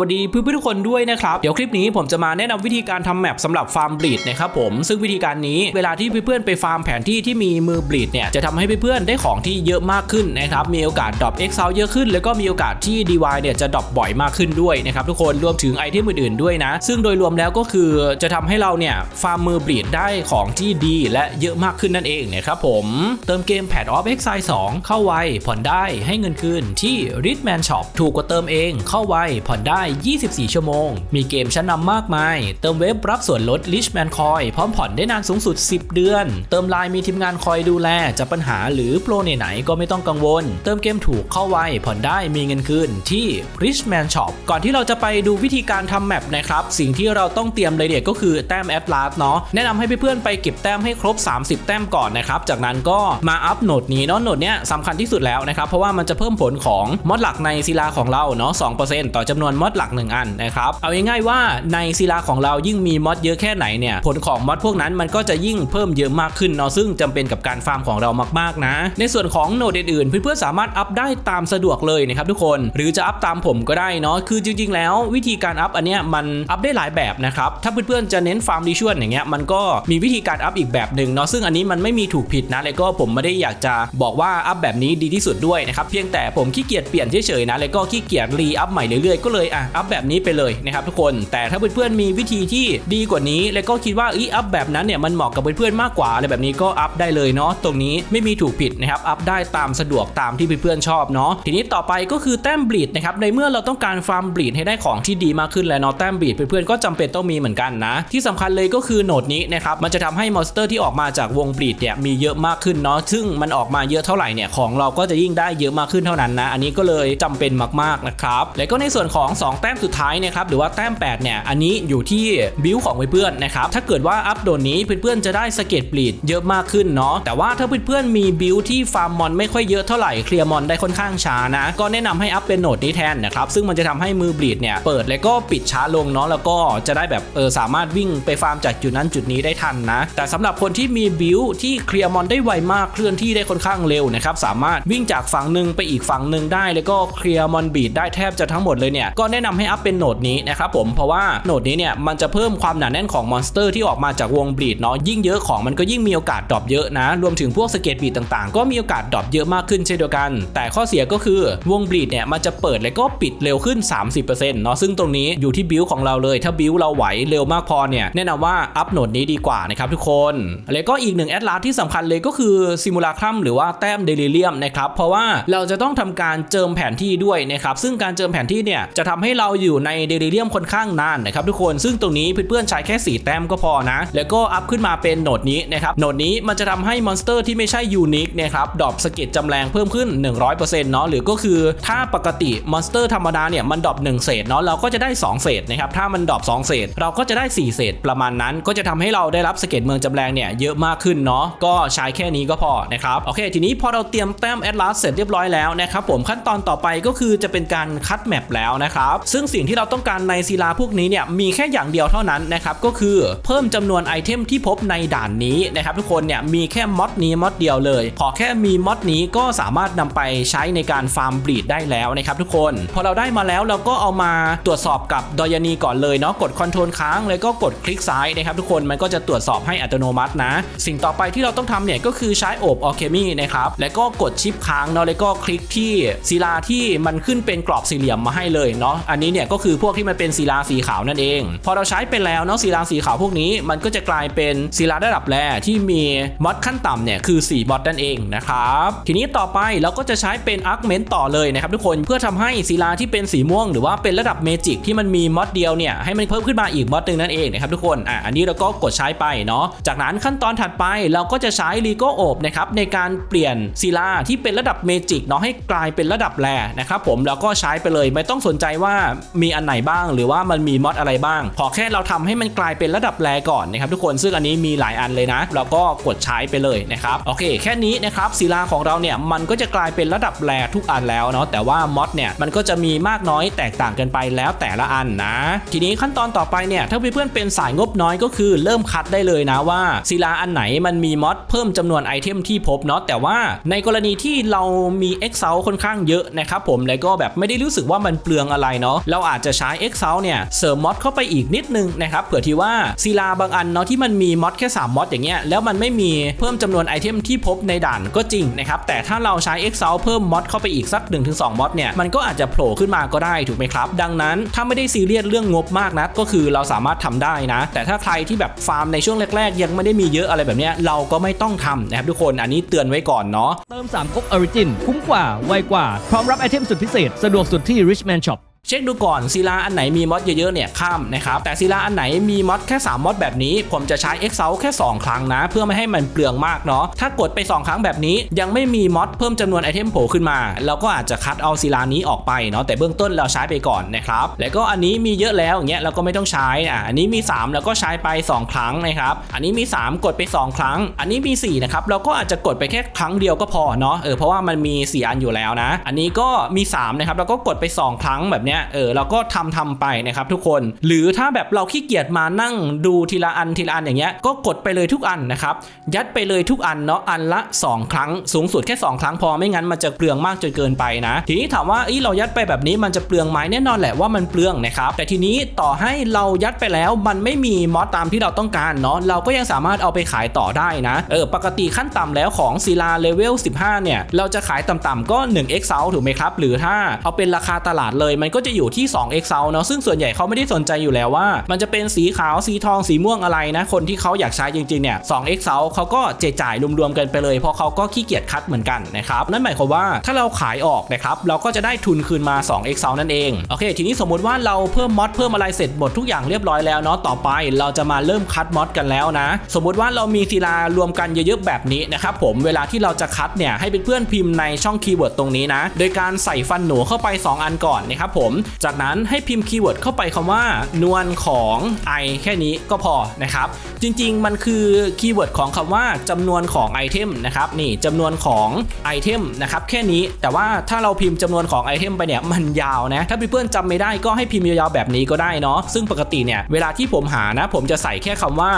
วัสดีเพื่อนๆทุกคนด้วยนะครับ เดี๋ยวคลิปนี้ผมจะมาแนะนำวิธีการทำแมปสำหรับฟาร์มบลีดนะครับผม ซึ่งวิธีการนี้เวลาที่เพื่อนๆไปฟาร์มแผนที่ที่มีมือบลีดเนี่ยจะทำให้เพื่อนๆได้ของที่เยอะมากขึ้นนะครับ มีโอกาสดรอปเอ็กซ์เซลเยอะขึ้น แล้วก็มีโอกาสที่ DY เนี่ยจะดรอปบ่อยมากขึ้นด้วยนะครับทุกคนรวมถึงไอเทมอื่นๆด้วยนะ ซึ่งโดยรวมแล้วก็คือจะทำให้เราเนี่ยฟาร์มมือบลีดได้ของที่ดีและเยอะมากขึ้นนั่นเองนะครับผมเติมเกม Pad of Exile 2เข้าไวผ่อนได้ให้เงินคืนที่ Ritman Shop ถูกกว่าเติมเองเข้าไวผ่อนได้24 ชั่วโมง มีเกมชั้นนำมากมาย เติมเว็บรับส่วนลด Richman Coin พร้อมผ่อนได้นานสูงสุด 10 เดือน เติมไลน์มีทีมงานคอยดูแลจะปัญหาหรือโปรไหนๆก็ไม่ต้องกังวล เติมเกมถูกเข้าไวผ่อนได้มีเงินคืนที่ Richman Shop ก่อนที่เราจะไปดูวิธีการทำแมปนะครับ สิ่งที่เราต้องเตรียมเลยเนี่ยก็คือแต้มแอดลาสเนาะแนะนำให้เพื่อนๆไปเก็บแต้มให้ครบ 30 แต้มก่อนนะครับจากนั้นก็มาอัพโหนดนี้เนาะโหนดเนี้ยสำคัญที่สุดแล้วนะครับเพราะว่ามันจะเพิ่มผลของมอดหลักในศิลาของเราเนาะ2%ต่อจำนวนมอดหลัก 1 อันนะครับ เอาง่ายๆว่าในศิลาของเรายิ่งมีมอดเยอะแค่ไหนเนี่ยผลของมอดพวกนั้นมันก็จะยิ่งเพิ่มเยอะมากขึ้นเนาะซึ่งจำเป็นกับการฟาร์มของเรามากๆนะ ในส่วนของโนดอื่นๆเพื่อนๆสามารถอัพได้ตามสะดวกเลยนะครับทุกคนหรือจะอัพตามผมก็ได้เนาะคือจริง ๆ แล้ววิธีการอัพอันเนี้ยมันอัพได้หลายแบบนะครับถ้าเพื่อนๆจะเน้นฟาร์มดิชวลอย่างเงี้ยมันก็มีวิธีการอัพอีกแบบหนึ่งเนาะซึ่งอันนี้มันไม่มีถูกผิดนะแล้วก็ผมไม่ได้อยากจะบอกว่าอัพแบบนี้ดีที่สุดด้วยนะครับเพียงแต่ผมขี้เกียจเปลี่ยนเฉยๆนะแล้วก็ขี้เกียจรีอัพใหม่เรื่อยๆก็เลยอะอัพแบบนี้ไปเลยนะครับทุกคน แต่ถ้าเพื่อนๆมีวิธีที่ดีกว่านี้ แล้วก็คิดว่าอีอัพแบบนั้นเนี่ยมันเหมาะกับเพื่อนๆมากกว่าอะไรแบบนี้ก็อัพได้เลยเนาะตรงนี้ไม่มีถูกผิดนะครับอัพได้ตามสะดวกตามที่เพื่อนๆชอบเนาะทีนี้ต่อไปก็คือแต้มบลีดนะครับในเมื่อเราต้องการฟาร์มบลีดให้ได้ของที่ดีมากขึ้นแล้วเนาะแต้มบลีดเพื่อนๆก็จำเป็นต้องมีเหมือนกันนะ ที่สำคัญเลยก็คือโหนดนี้นะครับมันจะทำให้มอนสเตอร์ที่ออกมาจากวงบลีดเนี่ยมีเยอะมากขึ้นเนาะซึ่งมันออกมาเยอะเท่าไหร่เนี่ยของเราก็จะยิ่งได้เยอะมากขึ้นเท่านั้นนะ อันนี้ก็เลยจำเป็นมากๆนะครับ แล้วก็ในส่วนของ2 แต้มสุดท้ายนะครับหรือว่าแต้ม 8 เนี่ย อันนี้อยู่ที่บิวของเพื่อนๆนะครับถ้าเกิดว่าอัพโดนนี้เพื่อนๆจะได้สเก็ตบลีดเยอะมากขึ้นเนาะแต่ว่าถ้าเพื่อนๆมีบิวที่ฟาร์มมอนไม่ค่อยเยอะเท่าไหร่เคลียร์มอนได้ค่อนข้างช้านะก็แนะนำให้อัพเป็นโหนดนี้แทนนะครับซึ่งมันจะทำให้มือบลีดเนี่ยเปิดแล้วก็ปิดช้าลงเนาะแล้วก็จะได้แบบเออสามารถวิ่งไปฟาร์มจากจุดนั้นจุดนี้ได้ทันนะ แต่สำหรับคนที่มีบิวที่เคลียร์มอนได้ไวมากเคลื่อนที่ได้ค่อนข้างเร็วนะครับสามารถวิ่งจากฝั่งหนึ่งไปอีกฝั่งหนึ่งได้ แล้วก็เคลียร์มอนบีดได้แทบจะทั้งหมดเลยเนี่ยก็แนะนำให้อัพเป็นโหนดนี้นะครับผมเพราะว่าโหนดนี้เนี่ยมันจะเพิ่มความหนาแน่นของมอนสเตอร์ที่ออกมาจากวงบลีดเนาะยิ่งเยอะของมันก็ยิ่งมีโอกาสดรอปเยอะนะ รวมถึงพวกสเก็ตบีดต่างๆ ก็มีโอกาสดรอปเยอะมากขึ้นเช่นเดียวกัน แต่ข้อเสียก็คือวงบลีดเนี่ยมันจะเปิดแล้วก็ปิดเร็วขึ้น 30%เนาะซึ่งตรงนี้อยู่ที่บิลของเราเลย ถ้าบิลเราไหวเร็วมากพอเนี่ยแนะนำว่าอัพโหนดนี้ดีกว่านะครับทุกคนแล้วก็อีกหนึ่งแอดลาสที่สำคัญเลยก็คือซิมูลาครัมหรือว่าแต้มเดลิเลียมนะครับเพราะว่าเราจะต้องทำการเจิมแผนที่ด้วยนะครับซึ่งการเจิมแผนที่เนี่ยจะทำให้เราอยู่ในเดลิเลียมค่อนข้างนานนะครับทุกคน ซึ่งตรงนี้เพื่อนๆใช้แค่ 4 แต้มก็พอนะ แล้วก็อัพขึ้นมาเป็นโหนดนี้นะครับโหนดนี้มันจะทำให้มอนสเตอร์ที่ไม่ใช่ยูนิคนะครับดรอปสเก็ตจำแรงเพิ่มขึ้น 100%เนาะหรือก็คือถ้าปกติมอนสเตอร์ธรรมดาเนี่ยมันดรอป1เศษเนาะเราก็จะได้ 2 เศษนะครับถ้ามันดรอป2เศษ เราก็จะได้ 4 เศษประมาณนั้น ก็จะทำให้เราได้รับสเก็ตเมืองจำแรงเนี่ยเยอะมากขึ้นเนาะก็ใช้แค่นี้ก็พอนะครับโอเค ทีนี้พอเราเตรียมแต้มแอดลาสเสร็จเรียบร้อยแล้วนะครับผมขั้นตอนต่อไปก็คือจะเป็นการคัดแมปแล้วนะครับซึ่งสิ่งที่เราต้องการในศิลาพวกนี้เนี่ยมีแค่อย่างเดียวเท่านั้นนะครับก็คือเพิ่มจำนวนไอเทมที่พบในด่านนี้นะครับทุกคนเนี่ยมีแค่มอดนี้มอดเดียวเลย ขอแค่มีมอดนี้ก็สามารถนำไปใช้ในการฟาร์มบลีดได้แล้วนะครับทุกคน พอเราได้มาแล้วเราก็เอามาตรวจสอบกับดอยานีก่อนเลยเนาะกดคอนโทรลค้างแล้วก็กดคลิกซ้ายนะครับทุกคนมันก็จะตรวจสอบให้อัตโนมัตินะ สิ่งต่อไปที่เราต้องทำเนี่ยก็คือใช้โอบออเคมีนะครับแล้วก็กดชิปค้างเนาะแล้วก็คลิกที่ศิลาที่มันขึ้นเป็นกรอบสี่เหลี่ยมมาให้เลยเนาะอันนี้เนี่ยก็คือพวกที่มันเป็นศิลาสีขาวนั่นเอง พอเราใช้ไปแล้วเนาะศิลาสีขาวพวกนี้มันก็จะกลายเป็นศิลาระดับแร่ที่มีมอดขั้นต่ำเนี่ยคือ4มอดนั่นเองนะครับทีนี้ต่อไปเราก็จะใช้เป็นอาร์คเมนต์ต่อเลยนะครับทุกคนเพื่อทำให้ศิลาที่เป็นสีม่วง หรือว่าเป็นระดับเมจิกที่มันมีมอดเดียวเนี่ยให้มันเพิ่มขึ้นมาอีกมอดหนึ่งนั่นเองนะครับทุกคนอะอันนี้เราก็กดใช้ไปเนาะจากนั้นขั้นตอนถัดไปเราก็จะใช้ลีโกโอบนะครับในการเปลี่ยนศิลาที่เป็นระดับเมจิกเนาะให้กลายเป็นระดับแรนะครับผมแล้วก็ใช้ไปเลยไม่ต้องสนใจว่ามีอันไหนบ้าง หรือว่ามันมีมอดอะไรบ้าง ขอแค่เราทำให้มันกลายเป็นระดับแรก่อนนะครับทุกคนซึ่งอันนี้มีหลายอันเลยนะ เราก็กดใช้ไปเลยนะครับโอเค แค่นี้นะครับศิลาของเราเนี่ยมันก็จะกลายเป็นระดับแรทุกอันแล้วเนาะแต่ว่ามอดเนี่ยมันก็จะมีมากน้อยแตกต่างกันไปแล้วแต่ละอันนะ ทีนี้ขั้นตอนต่อไปเนี่ยถ้าเพื่อนๆเป็นสายงบน้อยก็คือเริ่มคัดได้เลยนะว่าศิลาอันไหนมันมีมอดเพิ่มจำนวนไอเทมที่พบเนาะแต่ว่าในกรณีที่เรามี Excel ค่อนข้างเยอะนะครับผมแล้วก็แบบไม่ได้รู้สึกว่ามันเปลืองอะไรเนาะเราอาจจะใช้ Excel เนี่ยเสริมมอดเข้าไปอีกนิดนึงนะครับเผื่อที่ว่าศิลาบางอันเนาะที่มันมีมอดแค่3มอดอย่างเงี้ยแล้วมันไม่มีเพิ่มจำนวนไอเทมที่พบในด่านก็จริงนะครับแต่ถ้าเราใช้ Excel เพิ่มมอดเข้าไปอีกสัก 1-2มอดเนี่ยมันก็อาจจะโผล่ขึ้นมาก็ได้ถูกไหมครับ ดังนั้นถ้าไม่ได้ซีเรียสเรื่องงบมากนะก็คือเราสามารถทำได้นะ แต่ถ้าใครที่แบบฟาร์มในช่วงแรก ๆ ยังไม่ได้มีเยอะอะไรแบบเนี้ยเราก็ไม่ต้องทำนะครับทุกคนอันนี้เตือนไว้ก่อนเนาะเติม3ก๊กออริจินคุ้มกว่าไวกว่าพร้อมรับไอเทมสุดพิเศษ สะดวกสุดที่ Richman Shop เช็คดูก่อนศิลาอันไหนมีมอดเยอะๆเนี่ยข้ามนะครับแต่ศิลาอันไหนมีมอดแค่ 3มอดแบบนี้ ผมจะใช้ Excel แค่ 2 ครั้งนะ เพื่อไม่ให้มันเปลืองมากเนาะถ้ากดไป 2 ครั้งแบบนี้ ยังไม่มีมอดเพิ่มจำนวนไอเทมโผล่ขึ้นมาเราก็อาจจะคัดเอาศิลานี้ออกไปเนาะแต่เบื้องต้นเราใช้ไปก่อนนะครับแล้วก็อันนี้มีเยอะแล้วอย่างเงี้ยเราก็ไม่ต้องใช้อะอันนี้มี 3 แล้วก็ใช้ไป 2 ครั้งนะครับอันนี้มี 3 กดไป 2 ครั้ง อันนี้มี4นะครับเราก็อาจจะกดไปแค่ครั้งเดียวก็พอเนาะเออเพราะว่ามันมี 4 อันอยู่แล้วนะ อันนี้ก็มี3นะครับเราก็กดไป 2 ครั้งแบบนี้ยเออเราก็ทำทำไปนะครับทุกคน หรือถ้าแบบเราขี้เกียจมานั่งดูทีละอันทีละอันอย่างเงี้ยก็กดไปเลยทุกอันนะครับยัดไปเลยทุกอันเนาะอันละ 2 ครั้งสูงสุดแค่ 2 ครั้งพอไม่งั้นมันจะเปลืองมากจนเกินไปนะ ทีนี้ถามว่าอ้ยเรายัดไปแบบนี้มันจะเปลืองไหมแน่นอนแหละว่ามันเปลืองนะครับแต่ทีนี้ต่อให้เรายัดไปแล้วมันไม่มีมอสตามที่เราต้องการเนาะเราก็ยังสามารถเอาไปขายต่อได้นะเออปกติขั้นต่ำแล้วของศิลาเลเวล15เนี่ยเราจะขายต่ำๆก็ 1 x ถูกไหมครับหรือถ้าเอาเป็นราคาตลาดเลยมันก็จะอยู่ที่ 2 x เนาะซึ่งส่วนใหญ่เขาไม่ได้สนใจอยู่แล้วว่า มันจะเป็นสีขาวสีทองสีม่วงอะไรนะคนที่เขาอยากใช้จริงๆเนี่ย 2 x เขาก็เจจ่ายรวมๆกันไปเลยเพราะเขาก็ขี้เกียจคัดเหมือนกันนะครับนั่นหมายความว่าถ้าเราขายออกนะครับเราก็จะได้ทุนคืนมา 2 x นั่นเองโอเค ทีนี้สมมุติว่าเราเพิ่มมอดเพิ่มอะไรเสร็จหมดทุกอย่างเรียบร้อยแล้วเนาะต่อไปเราจะมาเริ่มคัดมอดกันแล้วนะ สมมุติว่าเรามีศิลารวมกันเยอะๆแบบนี้นะครับผมเวลาที่เราจะคัดเนี่ยให้เพื่อนๆพิมพ์ในช่องคีย์เวิร์ดตรงนี้นะ โดยการใส่ฟันหนูเข้าไป 2 อันก่อนนะครับผมจากนั้นให้พิมพ์คีย์เวิร์ดเข้าไปคำว่า นวลของ i แค่นี้ก็พอนะครับ จริงๆ มันคือคีย์เวิร์ดของคำว่าจำนวนของไอเทมนะครับนี่จำนวนของไอเทมนะครับแค่นี้แต่ว่าถ้าเราพิมพ์จำนวนของไอเทมไปเนี่ยมันยาวนะ ถ้าเพื่อนๆจำไม่ได้ก็ให้พิมพ์ยาวๆแบบนี้ก็ได้เนาะซึ่งปกติเนี่ยเวลาที่ผมหานะ ผมจะใส่แค่คำว่า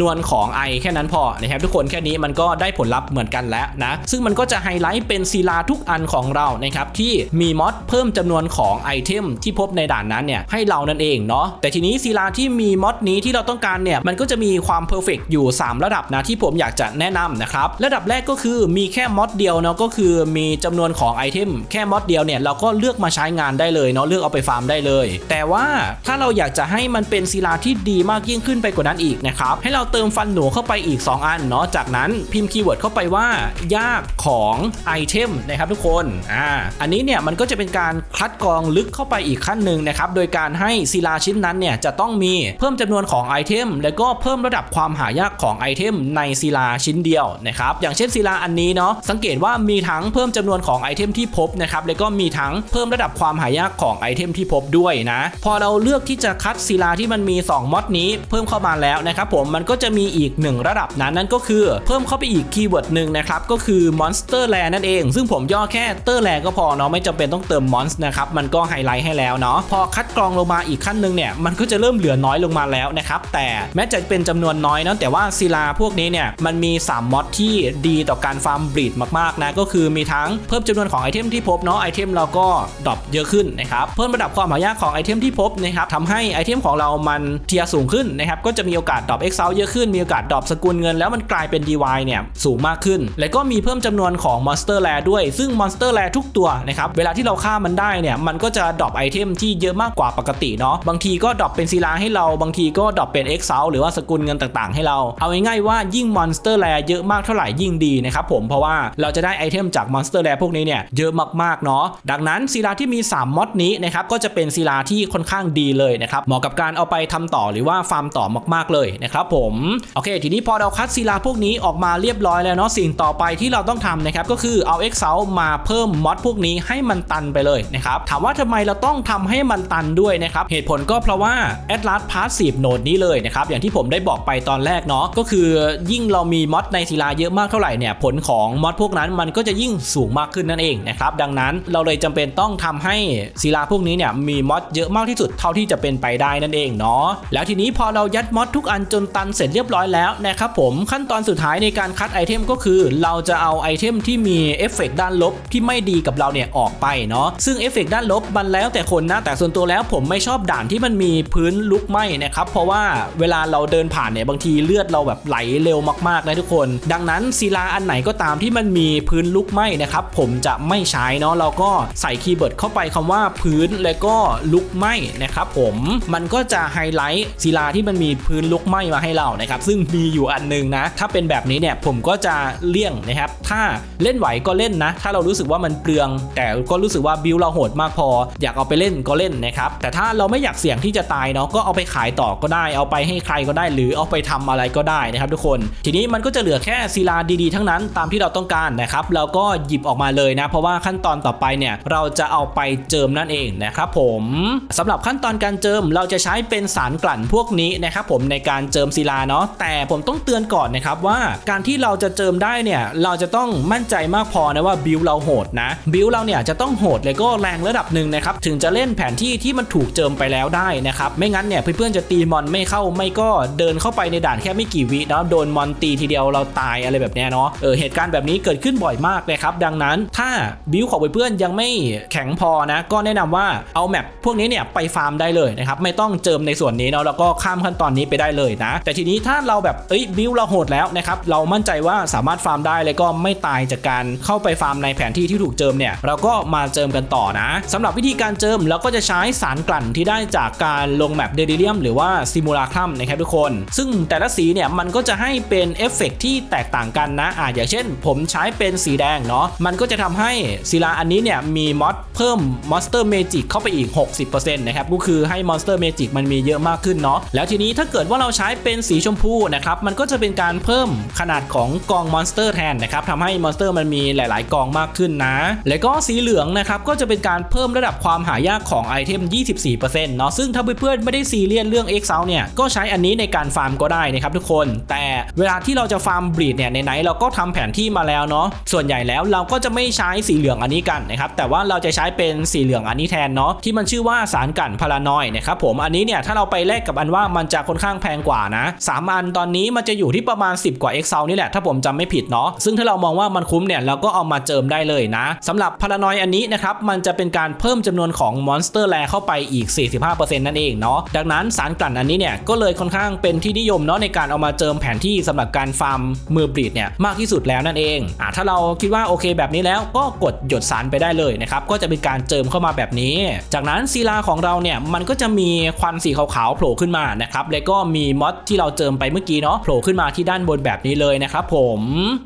นวลของ i แค่นั้นพอนะครับทุกคนแค่นี้มันก็ได้ผลลัพธ์เหมือนกันแล้วนะ ซึ่งมันก็จะไฮไลท์เป็นศิลาทุกอันของเรานะครับที่มีมอดเพิ่มจำนวนของไอเทมที่พบในด่านนั้นเนี่ยให้เรานั่นเองเนาะแต่ทีนี้ศิลาที่มีมอดนี้ที่เราต้องการเนี่ยมันก็จะมีความเพอร์เฟกอยู่ 3 ระดับนะที่ผมอยากจะแนะนำนะครับระดับแรกก็คือมีแค่มอดเดียวเนาะก็คือมีจำนวนของไอเทมแค่มอดเดียวเนี่ยเราก็เลือกมาใช้งานได้เลยเนาะเลือกเอาไปฟาร์มได้เลย แต่ว่าถ้าเราอยากจะให้มันเป็นศิลาที่ดีมากยิ่งขึ้นไปกว่านั้นอีกนะครับให้เราเติมฟันหนูเข้าไปอีก 2 อันเนาะจากนั้นพิมพ์คีย์เวิร์ดเข้าไปว่ายากของไอเทมนะครับทุกคนอ่าอันนี้เนี่ยมันก็จะเป็นการคัดกรองลึกเข้าไปอีกขั้นหนึ่งนะครับโดยการให้ศิลาชิ้นนั้นเนี่ยจะต้องมีเพิ่มจำนวนของไอเทม แล้วก็เพิ่มระดับความหายากของไอเทมในศิลาชิ้นเดียวนะครับอย่างเช่นศิลาอันนี้เนาะสังเกตว่ามีทั้งเพิ่มจำนวนของไอเทมที่พบนะครับแล้วก็มีทั้งเพิ่มระดับความหายากของไอเทมที่พบด้วยนะพอเราเลือกที่จะคัดศิลาที่มันมี 2มอดนี้เพิ่มเข้ามาแล้วนะครับผมมันก็จะมีอีก 1 ระดับนั้นนั่นก็คือ เพิ่มเข้าไปอีกคีย์เวิร์ดหนึ่งนะครับก็คือ Monster Land นั่นเอง ซึ่งผมย่อแค่เตอร์แลก็พอเนาะไม่จำเป็นต้องเติม Mons นะครับมันก็ไฮไลท์ให้แล้วเนาะพอคัดกรองลงมาอีกขั้นหนึ่งเนี่ยมันก็จะเริ่มเหลือน้อยลงมาแล้วนะครับแต่แม้จะเป็นจำนวนน้อยนะแต่ว่าศิลาพวกนี้เนี่ยมันมี 3มอดที่ดีต่อการฟาร์มบรีดมากๆนะก็คือมีทั้งเพิ่มจำนวนของไอเทมที่พบเนาะไอเทมเราก็ดรอปเยอะขึ้นนะครับเพิ่มระดับความหายากของไอเทมที่พบนะครับทำให้ไอเทมของเรามันเทียสูงขึ้นนะครับก็จะมีโอกาสดรอป e x เ l เยอะขึ้นมีโอกาสดรอปสกุลเงินแล้วมันกลายเป็น DY เนี่ยสูงมากขึ้น แล้วก็มีเพิ่มจำนวนของ Monster l a ด้วย ซึ่ง Monster l a ทุกตัวนะครับเวลาที่เราฆ่ามันได้เนี่ยมันก็จะดรอปไอเทมที่เยอะมากกว่าปกติเนาะบางทีก็ดรอปเป็นศิลาให้เราบางทีก็ดรอปเป็น e x เ l หรือว่าสกุลเงินต่างๆ ให้เรา เอาง่ายๆว่ายิ่ง Monster l a เยอะมากเท่าไหร่ยิ่งดีนะครับผมเพราะว่าเราจะได้ไอเทมจาก Monster l a พวกนี้เนี่ยเยอะมากๆเนาะดังนั้นศิลาที่มี 3มอดนี้นะครับก็จะเป็นศิลาที่ค่อนข้างดีเลยนะครับเหมาะกับการเอาไปทำต่อหรือว่าฟาร์มต่อมากๆเลยนะครับผมโอเค ทีนี้พอเราคัดศิลาพวกนี้ออกมาเรียบร้อยแล้วเนาะสิ่งต่อไปที่เราต้องทำนะครับก็คือเอา Excel มาเพิ่มมอดพวกนี้ให้มันตันไปเลยนะครับถามว่าทำไมเราต้องทำให้มันตันด้วยนะครับ เหตุผลก็เพราะว่า Atlas Passive Node นี้เลยนะครับ อย่างที่ผมได้บอกไปตอนแรกเนาะก็คือยิ่งเรามีมอดในศิลาเยอะมากเท่าไหร่เนี่ยผลของมอดพวกนั้นมันก็จะยิ่งสูงมากขึ้นนั่นเองนะครับดังนั้นเราเลยจำเป็นต้องทำให้ศิลาพวกนี้เนี่ยมีมอดเยอะมากที่สุดเท่าที่จะเป็นไปได้นั่นเองเนาะแล้วทีนี้พอเรายัดมอดทุกอันจนตันเสร็จเรียบร้อยแล้วนะครับผมขั้นตอนสุดท้ายในการคัดไอเทมก็คือ เราจะเอาไอเทมที่มีเอฟเฟกต์ด้านลบที่ไม่ดีกับเราเนี่ยออกไปเนาะซึ่งเอฟเฟกด้านลบมันแล้วแต่คนนะแต่ส่วนตัวแล้วผมไม่ชอบด่านที่มันมีพื้นลุกไหม้นะครับเพราะว่าเวลาเราเดินผ่านเนี่ยบางทีเลือดเราแบบไหลเร็วมากๆนะทุกคน ดังนั้นศิลาอันไหนก็ตามที่มันมีพื้นลุกไหม้นะครับผมจะไม่ใช้เนาะเราก็ใส่คีย์เวิร์ดเข้าไปคำว่าพื้นแล้วก็ลุกไหม้นะครับผมมันก็จะไฮไลท์ศิลาที่มันมีพื้นลุกไหม้มาให้เรานะครับซึ่งมีอยู่อันหนึงนะถ้าเป็นแบบนี้เนี่ยผมก็จะเลี่ยงนะครับถ้าเล่นไหวก็เล่นนะ ถ้าเรารู้สึกว่ามันเปลือง แต่ก็รู้สึกว่าบิลเราโหดมากพออยากเอาไปเล่นก็เล่นนะครับแต่ถ้าเราไม่อยากเสี่ยงที่จะตายเนาะก็เอาไปขายต่อก็ได้ เอาไปให้ใครก็ได้ หรือเอาไปทำอะไรก็ได้นะครับทุกคน ทีนี้มันก็จะเหลือแค่ศิลาดีๆ ทั้งนั้นตามที่เราต้องการนะครับเราก็หยิบออกมาเลยนะ เพราะว่าขั้นตอนต่อไปเนี่ยเราจะเอาไปเจิมนั่นเองนะครับผมสำหรับขั้นตอนการเจิมเราจะใช้เป็นสารกลั่นพวกนี้นะครับผมในการเจิมศิลาเนาะแต่ผมต้องเตือนก่อนนะครับว่าการที่เราจะเจิมได้เนี่ยเราจะต้องมั่นใจมากพอนะว่าบิลเราโหดนะบิลเราเนี่ยจะต้องโหดเลยก็แรงระดับหนึ่งนะครับถึงจะเล่นแผนที่ที่มันถูกเจิมไปแล้วได้นะครับ ไม่งั้นเนี่ยเพื่อนๆจะตีมอนไม่เข้าไม่ก็เดินเข้าไปในด่านแค่ไม่กี่วินาะโดนมอนตีทีเดียวเราตายอะไรแบบเนี้ยเนาะเออเหตุการณ์แบบนี้เกิดขึ้นบ่อยมากนะครับดังนั้นถ้าบิลของเพื่อนๆยังไม่แข็งพอนะก็แนะนำว่าเอาแมปพวกนี้เนี่ยไปฟาร์มได้เลยนะครับไม่ต้องเจิมในส่วนนี้เนาะแล้วก็ข้ามขั้นตอนนี้ไปได้เลยนะ แต่ทีนี้ถ้าเราแบบเอ้ยบิลเราโหดแล้วนะครับเรามั่นใจว่าสามารถฟาร์มได้แล้วก็ไม่ตายจากการเข้าไปฟาร์มในแผนที่ที่ถูกเจิมเนี่ยเราก็มาเจิมกันต่อนะสำหรับวิธีการเจิมเราก็จะใช้สารกลั่นที่ได้จากการลงแมปเดลิเรียมหรือว่าซิมูลาครัมนะครับทุกคน ซึ่งแต่ละสีเนี่ยมันก็จะให้เป็นเอฟเฟกต์ที่แตกต่างกันนะอ่าอย่างเช่น ผมใช้เป็นสีแดงเนาะมันก็จะทำให้ศิลาอันนี้เนี่ยมีมอดเพิ่มมอนสเตอร์เมจิกเข้าไปอีก 60%นะครับก็คือให้มอนสเตอร์เมจิกมันมีเยอะมากขึ้นเนาะแล้วทีนี้ถ้าเกิดว่าเราใช้เป็นสีชมพูนะครับมันก็จะเป็นการเพิ่มขนาดของกองมอนสเตอร์แทนนะครับทำให้มอนสเตอร์มันมีหลาย ๆ กองมากขึ้นนะ แล้วก็สีเหลืองนะครับก็จะเป็นการเพิ่มระดับความความหายากของไอเทม 24%เนาะซึ่งถ้าเพื่อนๆไม่ได้ซีเรียสเรื่อง X เเนี่ยก็ใช้อันนี้ในการฟาร์มก็ได้นะครับทุกคน แต่เวลาที่เราจะฟาร์มบรีดเนี่ยในไหนเราก็ทำแผนที่มาแล้วเนาะส่วนใหญ่แล้วเราก็จะไม่ใช้สีเหลืองอันนี้กันนะครับแต่ว่าเราจะใช้เป็นสีเหลืองอันนี้แทนเนาะที่มันชื่อว่าสารกันพารานอยนะครับผมอันนี้เนี่ยถ้าเราไปแลกกับอันว่ามันจะค่อนข้างแพงกว่านะสามอันตอนนี้มันจะอยู่ที่ประมาณ 10 กว่า X นี่แหละถ้าผมจำไม่ผิดเนาะซึ่งถ้าเรามองว่ามันคุ้มเนี่ยเราก็เอามาเจิมได้เลยนะสำหรับพารานอยอันนี้นะครับมันจะเป็นการเพิ่มจำนวนของมอนสเตอร์แลเข้าไปอีก 45%นั่นเองเนาะดังนั้นสารกลั่นอันนี้เนี่ยก็เลยค่อนข้างเป็นที่นิยมเนาะในการเอามาเจิมแผนที่สำหรับการฟาร์มมือบรีดเนี่ยมากที่สุดแล้วนั่นเองอ่าถ้าเราคิดว่าโอเคแบบนี้แล้วก็กดหยดสารไปได้เลยนะครับก็จะเป็นการเจิมเข้ามาแบบนี้ จากนั้นศิลาของเราเนี่ยมันก็จะมีควันสีขาวๆโผล่ขึ้นมานะครับแล้วก็มีมอดที่เราเจิมไปเมื่อกี้เนาะโผล่ขึ้นมาที่ด้านบนแบบนี้เลยนะครับผม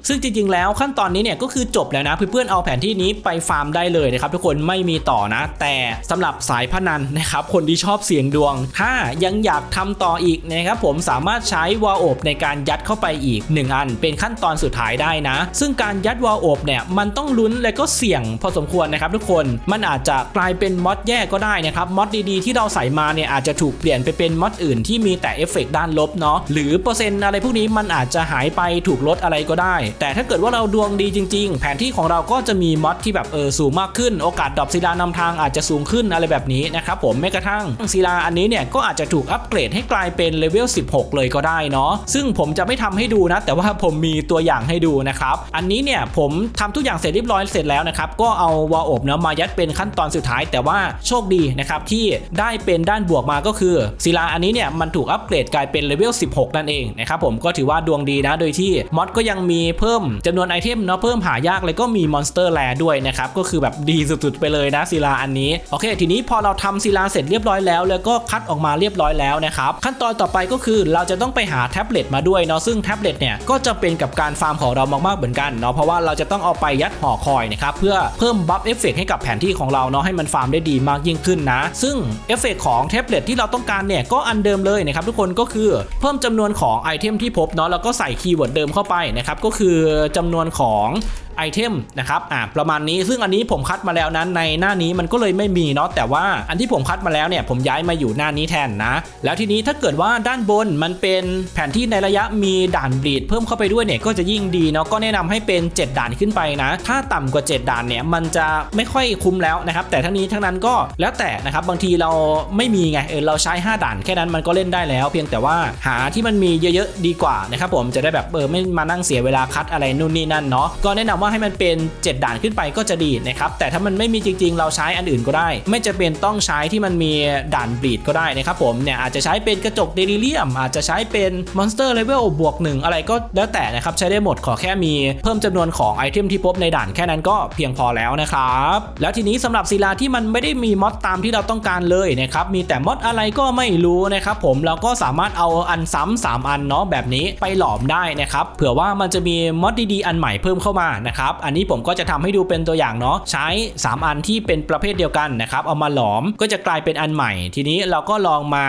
ซึ่งจริงๆ แล้วขั้นตอนนี้เนี่ยก็คือจบแล้วนะเพื่อนๆเอาแผนที่นี้ไปฟาร์มได้เลยนะครับทุกคนไม่มีต่อนะแต่สำหรับสายพนันนะครับคนที่ชอบเสี่ยงดวง ถ้ายังอยากทำต่ออีกนะครับผมสามารถใช้วาโอบในการยัดเข้าไปอีก 1 อัน เป็นขั้นตอนสุดท้ายได้นะ ซึ่งการยัดวาโอบเนี่ยมันต้องลุ้นและก็เสี่ยงพอสมควรนะครับทุกคนมันอาจจะกลายเป็นมอดแย่ก็ได้นะครับมอดดีๆที่เราใส่มาเนี่ยอาจจะถูกเปลี่ยนไปเป็นมอดอื่นที่มีแต่เอฟเฟกต์ด้านลบเนาะหรือเปอร์เซ็นต์อะไรพวกนี้มันอาจจะหายไปถูกลดอะไรก็ได้ แต่ถ้าเกิดว่าเราดวงดีจริง ๆ แผนที่ของเราก็จะมีมอดที่แบบเออสูงมากขึ้นโอกาสดรอปศิลานำทางอาจจะสูงขึ้นอะไรแบบนี้นะครับผมแม้กระทั่งศิลาอันนี้เนี่ยก็อาจจะถูกอัปเกรดให้กลายเป็นเลเวล 16 เลยก็ได้เนาะซึ่งผมจะไม่ทำให้ดูนะ แต่ว่าผมมีตัวอย่างให้ดูนะครับ อันนี้เนี่ยผมทำทุกอย่างเสร็จเรียบร้อยเสร็จแล้วนะครับ ก็เอาวาอบเนาะมายัดเป็นขั้นตอนสุดท้าย แต่ว่าโชคดีนะครับที่ได้เป็นด้านบวกมาก็คือศิลาอันนี้เนี่ยมันถูกอัปเกรดกลายเป็นเลเวล 16 นั่นเองนะครับผมก็ถือว่าดวงดีนะ โดยที่มอดก็ยังมีเพิ่มจำนวนไอเทมเนาะเพิ่มหายากเลยก็มีมอนสเตอร์แลด้วยนะครับก็คือแบบดีสุดๆไปเลยนะศิลาอันนี้โอเค ทีนี้พอเราทำศิลาเสร็จเรียบร้อยแล้ว แล้วก็คัดออกมาเรียบร้อยแล้วนะครับขั้นตอนต่อไปก็คือเราจะต้องไปหาแท็บเล็ตมาด้วยเนาะซึ่งแท็บเล็ตเนี่ยก็จะเป็นกับการฟาร์มของเรามากๆเหมือนกันเนาะเพราะว่าเราจะต้องเอาไปยัดห่อคอยนะครับเพื่อเพิ่มบัฟเอฟเฟกให้กับแผนที่ของเราเนาะให้มันฟาร์มได้ดีมากยิ่งขึ้นนะ ซึ่งเอฟเฟกของแท็บเล็ตที่เราต้องการเนี่ยก็อันเดิมเลยนะครับทุกคนก็คือเพิ่มจำนวนของไอเทมที่พบเนาะแล้วก็ใส่คีย์เวิร์ดเดิมเข้าไปนะครับก็คือจำนวนของ ไอเทมนะครับอ่าประมาณนี้ซึ่งอันนี้ผมคัดมาแล้วนั้นในหน้านี้มันก็เลยไม่มีเนาะแต่ว่าอันที่ผมคัดมาแล้วเนี่ยผมย้ายมาอยู่หน้านี้แทนนะ แล้วทีนี้ถ้าเกิดว่าด้านบนมันเป็นแผนที่ในระยะมีด่านบลีดเพิ่มเข้าไปด้วยเนี่ยก็จะยิ่งดีเนาะก็แนะนำให้เป็น 7 ด่านขึ้นไปนะ ถ้าต่ำกว่า 7 ด่านเนี่ยมันจะไม่ค่อยคุ้มแล้วนะครับแต่ทั้งนี้ทั้งนั้นก็แล้วแต่นะครับบางทีเราไม่มีไงเออเราใช้ 5 ด่านแค่นั้นมันก็เล่นได้แล้ว เพียงแต่ว่าหาที่มันมีเยอะๆดีกว่านะครับผมจะได้แบบเออไม่มานั่งเสียเวลาคัดอะไรนู่นนี่นั่นเนาะก็แนะนำว่าให้มันเป็น 7 ด่านขึ้นไปก็จะดีนะครับแต่ถ้ามันไม่มีจริง ๆ เราใช้อันอื่นก็ได้ ไม่จะเป็นต้องใช้ที่มันมีด่านบลีดก็ได้นะครับผมเนี่ยอาจจะใช้เป็นกระจกเดลิเลียม อาจจะใช้เป็นมอนสเตอร์เลเวลบวกหนึ่งอะไรก็แล้วแต่นะครับใช้ได้หมดขอแค่มีเพิ่มจำนวนของไอเทมที่พบในด่านแค่นั้นก็เพียงพอแล้วนะครับแล้วทีนี้สำหรับศิลาที่มันไม่ได้มีมอดตามที่เราต้องการเลยนะครับมีแต่มอดอะไรก็ไม่รู้นะครับผมเราก็สามารถเอาอันซ้ำสามอันเนาะแบบนี้ไปหลอมได้นะครับเผื่อว่ามันจะมีมอดดีๆอันใหม่เพิ่มเข้ามานะครับ อันนี้ผมก็จะทำให้ดูเป็นตัวอย่างเนาะใช้ 3 อันที่เป็นประเภทเดียวกันนะครับ เอามาหลอมก็จะกลายเป็นอันใหม่ ทีนี้เราก็ลองมา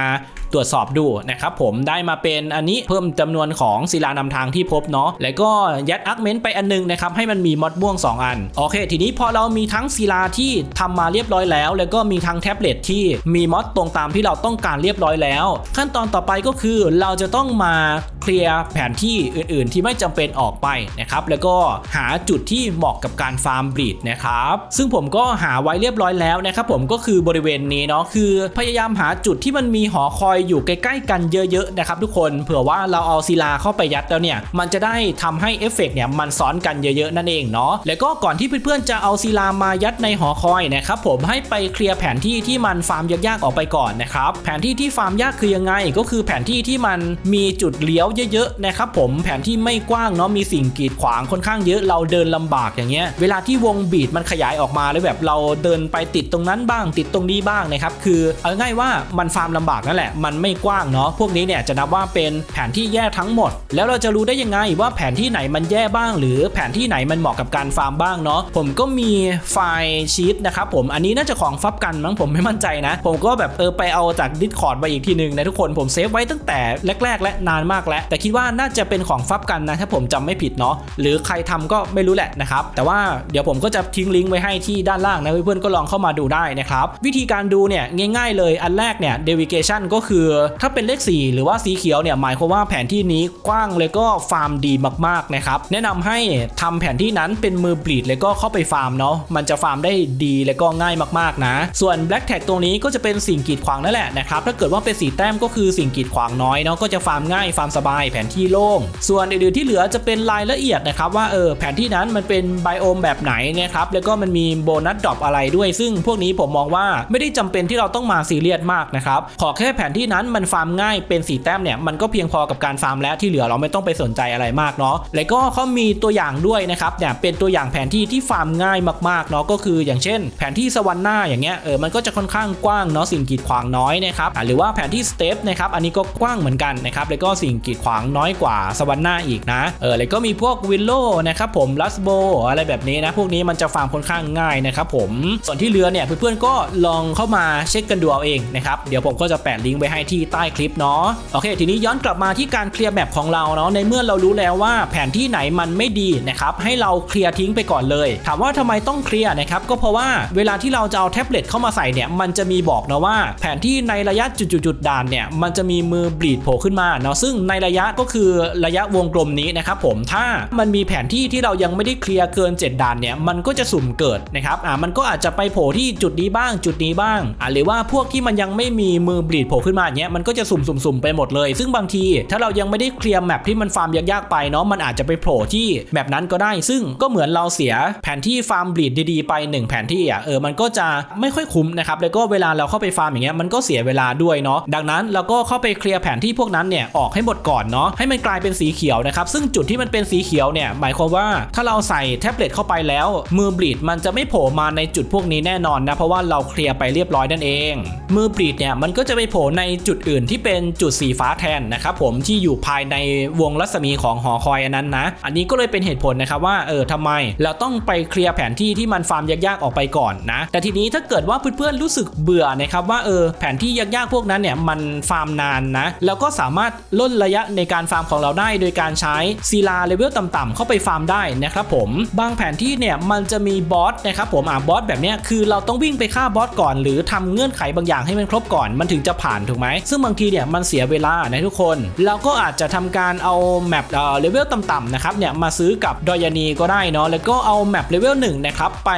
ตรวจสอบดูนะครับผมได้มาเป็นอันนี้เพิ่มจำนวนของศิลานำทางที่พบเนาะแล้วก็ยัดอาร์กเมนต์ไปอันนึงนะครับให้มันมีมอดม่วง 2 อัน โอเค ทีนี้พอเรามีทั้งศิลาที่ทำมาเรียบร้อยแล้ว แล้วก็มีทั้งแท็บเล็ตที่มีมอดตรงตามที่เราต้องการเรียบร้อยแล้ว ขั้นตอนต่อไปก็คือเราจะต้องมาเคลียร์แผนที่อื่นๆ ที่ไม่จำเป็นออกไปนะครับแล้วก็หาจุดที่เหมาะกับการฟาร์มบรีดนะครับซึ่งผมก็หาไว้เรียบร้อยแล้วนะครับผมก็คือบริเวณนี้เนาะคือพยายามหาจุดที่มันมีหอคอยอยู่ใกล้ๆกันเยอะๆนะครับทุกคนเผื่อว่าเราเอาศิลาเข้าไปยัดแล้วเนี่ยมันจะได้ทำให้เอฟเฟกต์เนี่ยมันซ้อนกันเยอะๆนั่นเองเนาะแล้วก็ก่อนที่เพื่อนๆจะเอาศิลามายัดในหอคอยนะครับผมให้ไปเคลียร์แผนที่ที่มันฟาร์มยากๆออกไปก่อนนะครับแผนที่ที่ฟาร์มยากคือยังไงก็คือแผนที่ที่มันมีจุดเลี้ยวเยอะๆนะครับผมแผนที่ไม่กว้างเนาะมีสิ่งกีดขวางค่อนข้างเยอะเราเดินลำบากอย่างเงี้ยเวลาที่วงบีดมันขยายออกมาแล้วแบบเราเดินไปติดตรงนั้นบ้างติดตรงนี้บ้างนะครับคือเอาง่ายว่ามันฟาร์มลำบากนั่นแหละมันไม่กว้างเนาะพวกนี้เนี่ยจะนับว่าเป็นแผนที่แย่ทั้งหมด แล้วเราจะรู้ได้ยังไงว่าแผนที่ไหนมันแย่บ้าง หรือแผนที่ไหนมันเหมาะกับการฟาร์มบ้างเนาะผมก็มีไฟล์ชีตนะครับผมอันนี้น่าจะของฟับกันมั้งผมไม่มั่นใจนะ ผมก็แบบเออไปเอาจาก Discord มาอีกทีหนึ่งนะทุกคนผมเซฟไว้ตั้งแต่แรก ๆ และนานมากแล้วแต่คิดว่าน่าจะเป็นของฟับกันนะถ้าผมจำไม่ผิดเนาะหรือใครทำก็ไม่รู้แหละนะครับแต่ว่าเดี๋ยวผมก็จะทิ้งลิงก์ไว้ให้ที่ด้านล่างนะเพื่อนๆก็ลองเข้ามาดูได้นะครับวิธีการดูเนี่ยง่าย ๆ เลยอันแรกเนี่ย deviation ก็คือถ้าเป็นเลข 4 หรือว่าสีเขียวเนี่ยหมายความว่าแผนที่นี้กว้างเลยก็ฟาร์มดีมากๆนะครับแนะนำให้ทำแผนที่นั้นเป็นมือบลีดเลยก็เข้าไปฟาร์มเนาะมันจะฟาร์มได้ดีและก็ง่ายมากๆนะ ส่วน black tag ตรงนี้ก็จะเป็นสิ่งกีดขวางนั่นแหละนะครับถ้าเกิดว่าเป็นสีแต้มก็คือสิ่งกีดขวางน้อยเนาะก็จะฟาร์มง่ายฟาร์มสบายแผนที่โล่ง ส่วนอื่นๆที่เหลือจะเป็นรายละเอียดนะครับว่าเออแผนที่นั้นมันเป็นไบโอมแบบไหนนะครับแล้วก็มันมีโบนัสดรอปอะไรด้วย ซึ่งพวกนี้ผมมองว่าไม่ได้จำเป็นที่เราต้องมาซีเรียสมากนะครับขอแค่แผนที่นั้นมันฟาร์มง่ายเป็นสีแต้มเนี่ยมันก็เพียงพอกับการฟาร์มแล้วที่เหลือเราไม่ต้องไปสนใจอะไรมากเนาะแล้วก็เขามีตัวอย่างด้วยนะครับเนี่ยเป็นตัวอย่างแผนที่ที่ฟาร์มง่ายมากๆเนาะก็คืออย่างเช่น แผนที่สวรรค์หน้าอย่างเงี้ยเออมันก็จะค่อนข้างกว้างเนาะสิ่งกีดขวางน้อยนะครับหรือว่าแผนที่สเตปนะครับอันนี้ก็กว้างเหมือนกันนะครับแล้วก็สิ่งกีดขวางน้อยกว่าสวรรค์หน้าอีกนะ เออแล้วก็มีพวกวิลโลนะครับผมลัสโบอะไรแบบนี้นะ พวกนี้มันจะฟาร์มค่อนข้างง่ายนะครับผมส่วนที่เหลือเนี่ยเพื่อนๆก็ลองเข้ามาเช็คกันดูเอาเองนะครับเดี๋ยวผมก็จะแปะลิงก์ไว้ให้ที่ใต้คลิปเนาะโอเค ทีนี้ย้อนกลับมาที่การเคลียร์แมปของเราเนาะในเมื่อเรารู้แล้วว่าแผนที่ไหนมันไม่ดีนะครับให้เราเคลียร์ทิ้งไปก่อนเลย ถามว่าทำไมต้องเคลียร์นะครับก็เพราะว่าเวลาที่เราจะเอาแท็บเล็ตเข้ามาใส่เนี่ยมันจะมีบอกนะว่า แผนที่ในระยะจุดๆๆด่านเนี่ยมันจะมีมือบลีดโผล่ขึ้นมาเนาะซึ่งในระยะก็คือระยะวงกลมนี้นะครับผมถ้ามันมีแผนที่ที่เรายังไม่ได้เคลียร์เกิน 7ด่านเนี่ยมันก็จะสุ่มเกิดนะครับอ่ามันก็อาจจะไปโผล่ที่จุดนี้บ้างจุดนี้บ้างอ่าหรือว่าพวกที่มันยังไม่มีมือบลีดโผล่ขึ้นมาเงี้ยมันก็จะสุ่มๆๆไปหมดเลย ซึ่งบางทีถ้าเรายังไม่ได้เคลียร์แมปที่มันฟาร์มยากๆไปเนาะมันอาจจะไปโผล่ที่แมปนั้นก็ได้ ซึ่งก็เหมือนเราเสียแผนที่ฟาร์มบลีดดีๆไปหนึ่งแผนที่อะเออมันก็จะไม่ค่อยคุ้มนะครับแล้วก็เวลาเราเข้าไปฟาร์มอย่างเงี้ยมันก็เสียเวลาด้วยเนาะดังนั้นเราก็เข้าไปเคลียร์แผนที่พวกนั้นเนี่ยออกให้หมดก่อนเนาะให้มันกลายเป็นสีเขียวนะครับซึ่งจุดที่มันเป็นสีเขียวเนี่ยหมายความว่าถ้าเราใส่แท็บเล็ตเข้าไปแล้ว มือบลีดมันจะไม่โผล่มาในจุดพวกนี้แน่นอนนะเพราะว่าเราเคลียร์ไปเรียบร้อยนั่นเอง มือบลีดเนี่ยมันก็จะไปโผล่ในจุดอื่นที่เป็นจุดสีฟ้าแทนนะครับผมที่อยู่ภายในวงรัศมีของหอคอยอันนั้นนะ อันนี้ก็เลยเป็นเหตุผลนะครับว่าเออทำไมเราต้องไปเคลียร์แผนที่ที่มันฟาร์มยากๆออกไปก่อนนะ แต่ทีนี้ถ้าเกิดว่าเพื่อนๆรู้สึกเบื่อนะครับว่าเออแผนที่ยากๆพวกนั้นเนี่ยมันฟาร์มนานนะแล้วก็สามารถล่นระยะในการฟาร์มของเราได้ โดยการใช้ศิลาเลเวลต่ำๆเข้าไปฟาร์มได้นะครับผมบางแผนที่เนี่ยมันจะมีบอสนะครับผมอ่าบอสแบบเนี้ยคือเราต้องวิ่งไปฆ่าบอสก่อนหรือทำเงื่อนไขบางอย่างให้มันครบก่อนมันถึงจะผ่านถูกไหมซึ่งบางทีเนี่ยมันเสียเวลานะทุกคน เราก็อาจจะทำการเอาแมปเอ่อเลเวลต่ำๆนะครับเนี่ยมาซื้อกับดอยานีก็ได้เนาะแล้วก็เอาแมปเลเวลหนึ่งนะครับไป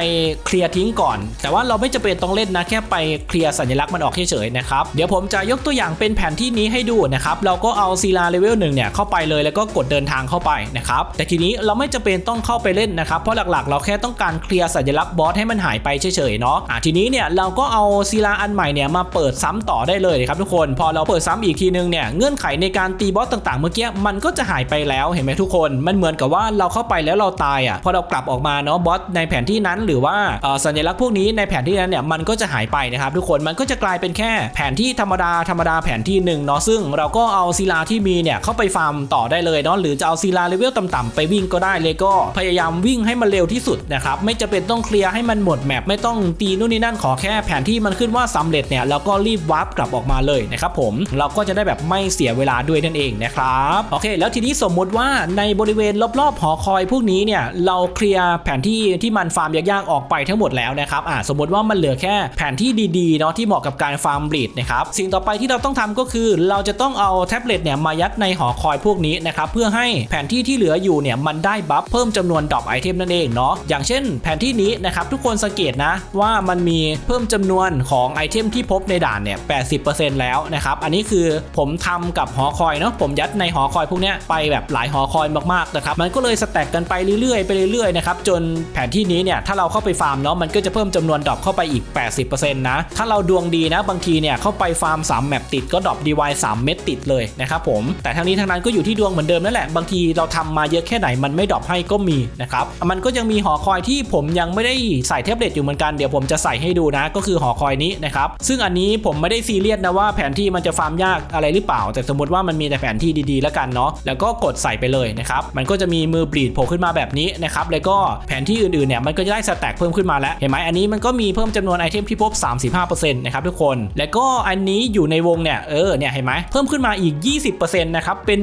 เคลียร์ทิ้งก่อน แต่ว่าเราไม่จำเป็นต้องเล่นนะแค่ไปเคลียร์สัญลักษณ์มันออกเฉยๆนะครับเดี๋ยวผมจะยกตัวอย่างเป็นแผนที่นี้ให้ดูนะครับเราก็เอาศิลาเลเวลหนึ่งเนี่ยเข้าไปเลยแล้วก็กดเดินทางเข้าไปนะครับแต่ทีนี้เราไม่จำเป็นต้องเข้าไปเล่นนะครับเพราะหลักๆ เราแค่ต้องการเคลียร์สัญลักษณ์บอสให้มันหายไปเฉยๆเนาะอะทีนี้เนี่ยเราก็เอาศิลาอันใหม่เนี่ยมาเปิดซ้ำต่อได้เลยครับทุกคนพอเราเปิดซ้ำอีกทีนึงเนี่ยเงื่อนไขในการตีบอสต่างๆ เมื่อกี้มันก็จะหายไปแล้วเห็นไหมทุกคน มันเหมือนกับว่าเราเข้าไปแล้วเราตายอะพอเรากลับออกมาเนาะบอสในแผนที่นั้นหรือว่าสัญลักษณ์พวกนี้ในแผนที่นั้นเนี่ยมันก็จะหายไปนะครับทุกคนมันก็จะกลายเป็นแค่แผนที่ธรรมดาธรรมดาแผนที่หนึ่งเนาะซึ่งเราก็เอาศิลาที่มีเนี่ยเข้าไปฟาร์มต่อได้เลยเนาะหรือจะเอาศิลาเลเวลต่ำๆไปวิ่งก็ได้เลยก็พยายามวิ่งให้มันเร็วที่สุดนะครับไม่จะเป็นต้องเคลียร์ให้มันหมดแมปไม่ต้องตีนู่นนี่นั่นขอแค่แผนที่มันขึ้นว่าสำเร็จเนี่ยเราก็รีบวาร์ปกลับออกมาเลยนะครับผมเราก็จะได้แบบไม่เสียเวลาด้วยนั่นเองนะครับโอเค แล้วทีนี้สมมุติว่าในบริเวณรอบๆหอคอยพวกนี้เนี่ยเราเคลียร์แผนที่ที่มันฟาร์มยากๆออกไปทั้งหมดแล้วนะครับอ่าสมมติว่ามันเหลือแค่แผนที่ดีๆเนาะที่เหมาะกับการฟาร์มบลีดนะครับสิ่งต่อไปที่เราต้องทำก็คือเราจะต้องเอาแท็บเล็ตเนี่ยมายัดในหอคอยพวกนี้นะครับเพื่อให้แผนที่ที่เหลืออยู่เนี่ยมันได้บัฟเพิ่มจำนวนดรอปไอเทมนั่นเองเนาะอย่างเช่น แผนที่นี้นะครับทุกคนสังเกตนะว่ามันมีเพิ่มจำนวนของไอเทมที่พบในด่านเนี่ย 80%แล้วนะครับอันนี้คือผมทำกับหอคอยเนาะผมยัดในหอคอยพวกนี้ไปแบบหลายหอคอยมากๆนะครับมันก็เลยสแต็กกันไปเรื่อยๆไปเรื่อยๆนะครับจนแผนที่นี้เนี่ยถ้าเราเข้าไปฟาร์มเนาะมันก็จะเพิ่มจำนวนดรอปเข้าไปอีก 80%นะถ้าเราดวงดีนะบางทีเนี่ยเข้าไปฟาร์ม3แมปติดก็ดรอป DY 3เม็ดติดเลยนะครับผมแต่ทั้งนี้ทั้งนั้นก็อยู่ที่ดวงเหมือนเดิมนั่นแหละ บางทีเราทำมาเยอะแค่ไหนมันไม่ดรอปให้ก็มีนะครับ มันก็ยังมีหอคอยที่ผมยังไม่ได้ใส่แท็บเล็ตอยู่เหมือนกัน เดี๋ยวผมจะใส่ให้ดูนะ ก็คือหอคอยนี้นะครับ ซึ่งอันนี้ผมไม่ได้ซีเรียสนะว่าแผนที่มันจะฟาร์มยากอะไรหรือเปล่า แต่สมมติว่ามันมีแต่แผนที่ดีๆ แล้วกันเนาะ แล้วก็กดใส่ไปเลยนะครับ มันก็จะมีมือบลีดโผล่ขึ้นมาแบบนี้นะครับ แล้วก็แผนที่อื่นๆเนี่ยมันก็จะได้สแต็กเพิ่มขึ้นมาแล้ว เห็นไหมอันนี้มันก็มีเพิ่มจำนวนไอเทมที่พบ 35%นะครับทุกคน แล้วก็อันนี้อยู่ในวงเนี่ย เออ เนี่ยเห็นไหมเพิ่มขึ้นมาอีก 20%นนะครับเป็น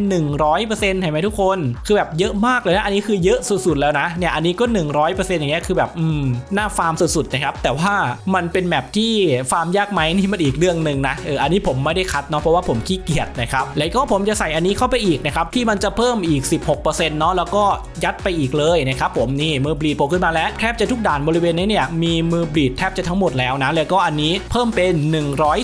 100%เห็นไหมทุกคน คือแบบเยอะมากเลยนะอันนี้คือเยอะสุดๆแล้วนะเนี่ยอันนี้ก็ 100%อย่างเงี้ยคือแบบอืมหน้าฟาร์มสุดๆนะครับแต่ว่ามันเป็นแมปที่ฟาร์มยากไหมนี่มันอีกเรื่องหนึ่งนะเอออันนี้ผมไม่ได้คัดเนาะเพราะว่าผมขี้เกียจนะครับแล้วก็ผมจะใส่อันนี้เข้าไปอีกนะครับที่มันจะเพิ่มอีก 16%เนาะแล้วก็ยัดไปอีกเลยนะครับผมนี่มือบลีดโผล่ขึ้นมาแล้วแทบจะทุกด่านบริเวณนี้เนี่ยมีมือบลีดแทบจะทั้งหมดแล้วนะแล้วก็อันนี้เพิ่มเป็น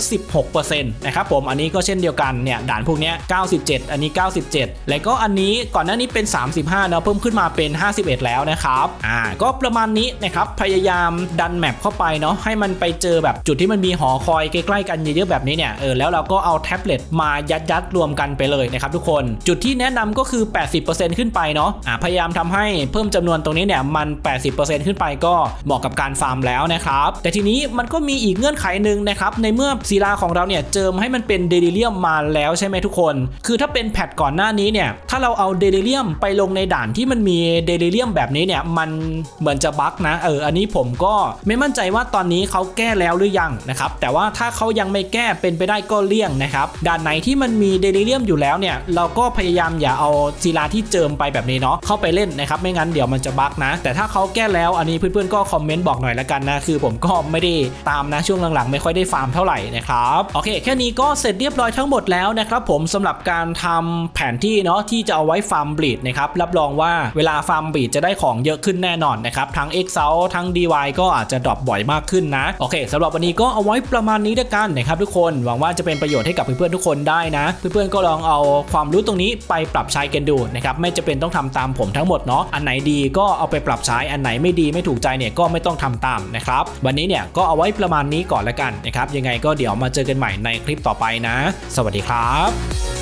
116%นะครับผมอันนี้ก็เช่นเดียวกันเนี่ยด่านพวกนี้97 7อันนี้ 97 และก็อันนี้ก่อนหน้านี้เป็น 35เนาะเพิ่มขึ้นมาเป็น 51 แล้วนะครับอ่าก็ประมาณนี้นะครับพยายามดันแมปเข้าไปเนาะให้มันไปเจอแบบจุดที่มันมีหอคอยใกล้ๆกันเยอะๆแบบนี้เนี่ยเออแล้วเราก็เอาแท็บเล็ตมายัดๆรวมกันไปเลยนะครับทุกคนจุดที่แนะนำก็คือ 80%ขึ้นไปเนาะอ่าพยายามทำให้เพิ่มจำนวนตรงนี้เนี่ยมัน 80%ขึ้นไปก็เหมาะกับการฟาร์มแล้วนะครับแต่ทีนี้มันก็มีอีกเงื่อนไขหนึ่งนะครับในเมื่อศิลาของเราเนี่ยเจิมให้มันเป็นเดลิเลียมมาแล้วใช่ไหมทุกคน คือถ้าเป็นแพทก่อนหน้านี้เนี่ย ถ้าเราเอาเดลิเรียมไปลงในด่านที่มันมีเดลิเรียมแบบนี้เนี่ย มันเหมือนจะบั๊กนะ เออ อันนี้ผมก็ไม่มั่นใจว่าตอนนี้เขาแก้แล้วหรือยังนะครับ แต่ว่าถ้าเขายังไม่แก้เป็นไปได้ก็เลี่ยงนะครับ ด่านไหนที่มันมีเดลิเรียมอยู่แล้วเนี่ย เราก็พยายามอย่าเอาศิลาที่เจิมไปแบบนี้เนาะ เข้าไปเล่นนะครับ ไม่งั้นเดี๋ยวมันจะบั๊กนะ แต่ถ้าเขาแก้แล้วอันนี้เพื่อนๆก็คอมเมนต์บอกหน่อยละกันนะ คือผมก็ไม่ได้ตามนะช่วงหลังๆ ไม่ค่อยได้ฟาร์มเท่าไหร่นะครับ โอเค แค่นี้ก็เสร็จเรียบร้อยทั้งหมดแล้วนะครับผมสำหรับการทำแผนที่เนาะที่จะเอาไว้ฟาร์มบลีดนะครับรับรองว่าเวลาฟาร์มบลีดจะได้ของเยอะขึ้นแน่นอนนะครับทั้ง X เซาทั้ง DY ก็อาจจะดรอปบ่อยมากขึ้นนะโอเคสำหรับวันนี้ก็เอาไว้ประมาณนี้ด้วยกันนะครับทุกคนหวังว่าจะเป็นประโยชน์ให้กับเพื่อนๆทุกคนได้นะ เพื่อนๆก็ลองเอาความรู้ตรงนี้ไปปรับใช้กันดูนะครับไม่จะเป็นต้องทำตามผมทั้งหมดเนาะอันไหนดีก็เอาไปปรับใช้อันไหนไม่ดีไม่ถูกใจเนี่ยก็ไม่ต้องทำตามนะครับวันนี้เนี่ยก็เอาไว้ประมาณนี้ก่อนละกันนะครับยังไงก็เดี๋ยวมาเจอกันใหม่ในคลิปต่อไปนะ สวัสดีครับ